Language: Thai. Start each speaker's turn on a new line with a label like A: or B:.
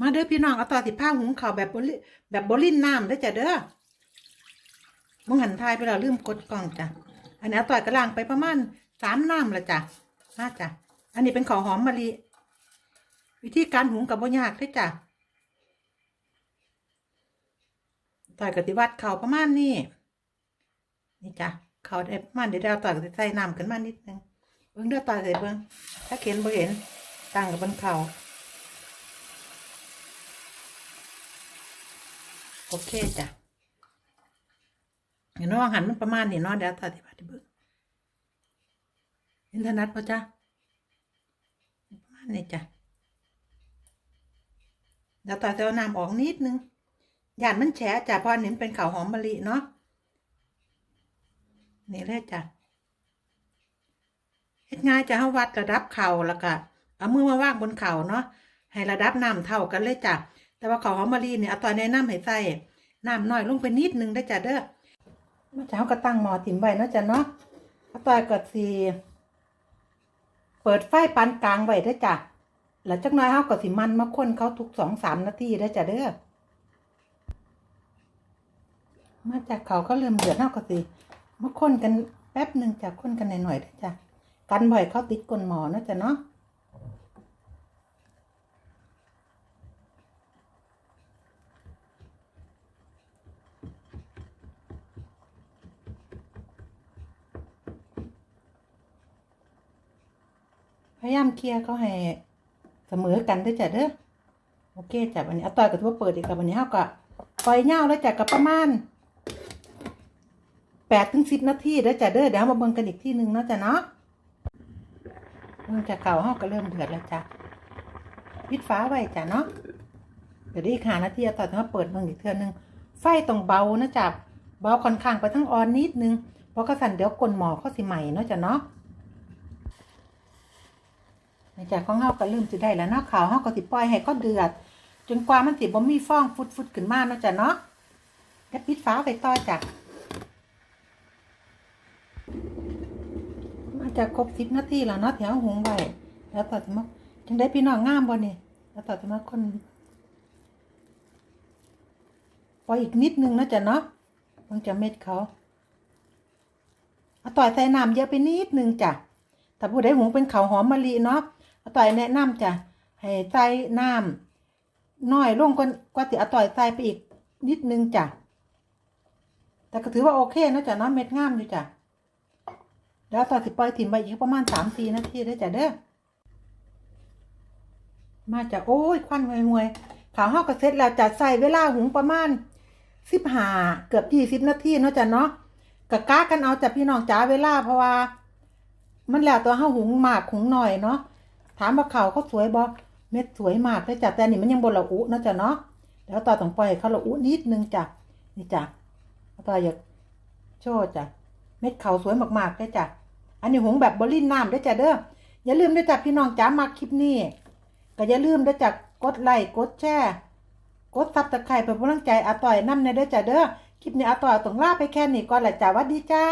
A: มาเด้อพี่น้องเอาต่อสิผ้าหุงข้าวแบบบริแบบบรินน้ำเด้จ้ะเด้อมึงหันทายไปแล้วลืมกดกล้องจ้ะ อันนี้เอาต่อยกระล่างไปประมาณสามน้ำละจ้ะมาจ้ะ อันนี้เป็นข้าวหอมมะลิวิธีการหุงกับบ่ยากเด้จ้ะต่อยกติวัดข้าวประมาณนี้นี่จ้ะข้าวได้ประมาณเดี๋ยวเราต่อยกติใส่น้ำขึ้นมานิดนึงเบิ่งเด้อต่อยใส่เบิ่งถ้าเข็นบ่เห็นตั้งกับบนข้าว โอเคจ้ะเห็นว่าหันมันประมาณนี้เนาะเดี๋ยวตัดที่พัดที่เบิ้งอินเทอร์เน็ตปะจ๊ะประมาณนี้จ้ะเดี๋ยวตัดเอาน้ำออกนิดนึงหยาดมันแฉะจ้ะเพราะอันนี้มันเป็นข้าวหอมมะลิเนาะนี่แหละจ้ะเฮ็ดง่ายจะเฮาวัดระดับเข่าแล้วก็เอามือมาว่างบนเข่าเนาะให้ระดับน้ำเท่ากันเลยจ้ะ แต่ว่าข้าวหอมมะลิเนี่ยเอาตอนแนะนำให้ใส่น้ำน้อยลงไปนิดนึงได้จ้ะเด้อมาจ้าก็ตั้งหม้อถิ่มไว้เนาะจ้ะเนาะเอาตอยก็สิเปิดไฟปานกลางไว้ได้จ้ะแล้วจักน้อยเฮาก็สิมันมาคนเขาทุกสองสามนาทีได้จ้ะเด้อมาจากเขาก็เริ่มเดือดเฮาก็สิมาคนกันแป๊บหนึ่งจ้ะคนกันหน่อยๆได้จ้ะกันบ่อยเขาติดก้นหม้อเนาะจ้ะเนาะ พยายามเคลียร์เขาให้เสมอกันด้วยจ้ะเด้อโอเคจ้ะวันนี้เอาต่อยกับทั่วเปิดอีกกับวันนี้เฮาก็ปล่อยเงาแล้วจ้ะกับประมาณแปดถึงสิบนาทีแล้วจ้ะเด้อเดี๋ยวมาเบิ่งกันอีกที่หนึ่งนะจ้ะเนาะเบิ่งจากเก่าเฮาก็เริ่มเดือดแล้วจ้ะปิดฟ้าไว้จ้ะเนาะเดี๋ยวได้อีกหานาทีเอาต่อยมาเปิดเบิ่งอีกเทื่อนึงไฟต้องเบานะจ้ะเบาค่อนข้างไปทั้งออนนิดนึงเพราะกระสันเดี๋ยวกลนหมอเขาสิใหม่เนาะจ้ะเนาะ จากของเฮาก็เริ่มสิได้แล้วเนาะขาวเฮาก็สิปล่อยให้เขาเดือด จนกว่ามันสิบ่มีฟองฟุดๆขึ้นมาเนาะจ้ะเนาะแล้วปิดฝาไว้ต่อจ้ะมาจากครบสิบนาทีแล้วเนาะแถวหุงไว้แล้วต่อจะมาจังได้พี่น้องงามบ่นี่แล้วต่อจะมาคนปล่อยอีกนิดนึงเนาะจ้ะเนาะต้องจะเม็ดเขาเอาต่อยใส่น้ำเยอะไปนิดนึงจ้ะถ้าผู้ใดหุงเป็นข้าวหอมมะลิเนาะ อาต่อยแนะนำจ้ะให้ใส่น้ำน้อยลงกว่ากว่าที่อาต่อยใส่ไปอีกนิดนึงจ้ะแต่ก็ถือว่าโอเคนะจ้ะเนาะเม็ดงามอยู่จ้ะแล้วต่อสิปล่อยถิ่มไปอีกประมาณสามสี่นาทีได้จ้ะเด้อมาจ้ะโอ้ยควันห่วยๆขาวเฮาก็เสร็จแล้วจ้ะใส่เวลาหุงประมาณสิบห้าเกือบยี่สิบนาทีเนาะจ้ะเนาะกะกะกันเอาจ้ะพี่น้องจ๋าเวลาเพราะว่า มันแล้วตัวเฮาหุงมากหุงหน่อยเนาะามว่าเขาเขาสวยบ่เม็ดสวยมากเลยจ้ะแต่อันนี่มันยังบนละอุนะจ้ะเนาะแล้วต่อต้องปล่อยเขาละอุนิดนึงจ้ะนี่จ้ะต่ออยากโชว์จ้ะเม็ดเขาสวยมากๆเลยจ้ะอันนี้หงแบบบรินน้ำด้วยจ้ะเด้ออย่าลืมด้วยจ้ะพี่น้องจ๋ามาคลิปนี้ก็อย่าลืมด้วยจ้ะกดไลค์กดแชร์กดซับตะไคร้เป็นกำลังใจอาต่อยน้ำในเด้อจ้ะเด้อคลิปนี้อาต่อยต้องลาไปแค่นี้ก่อนแหละจ้ะวัดดีจ้า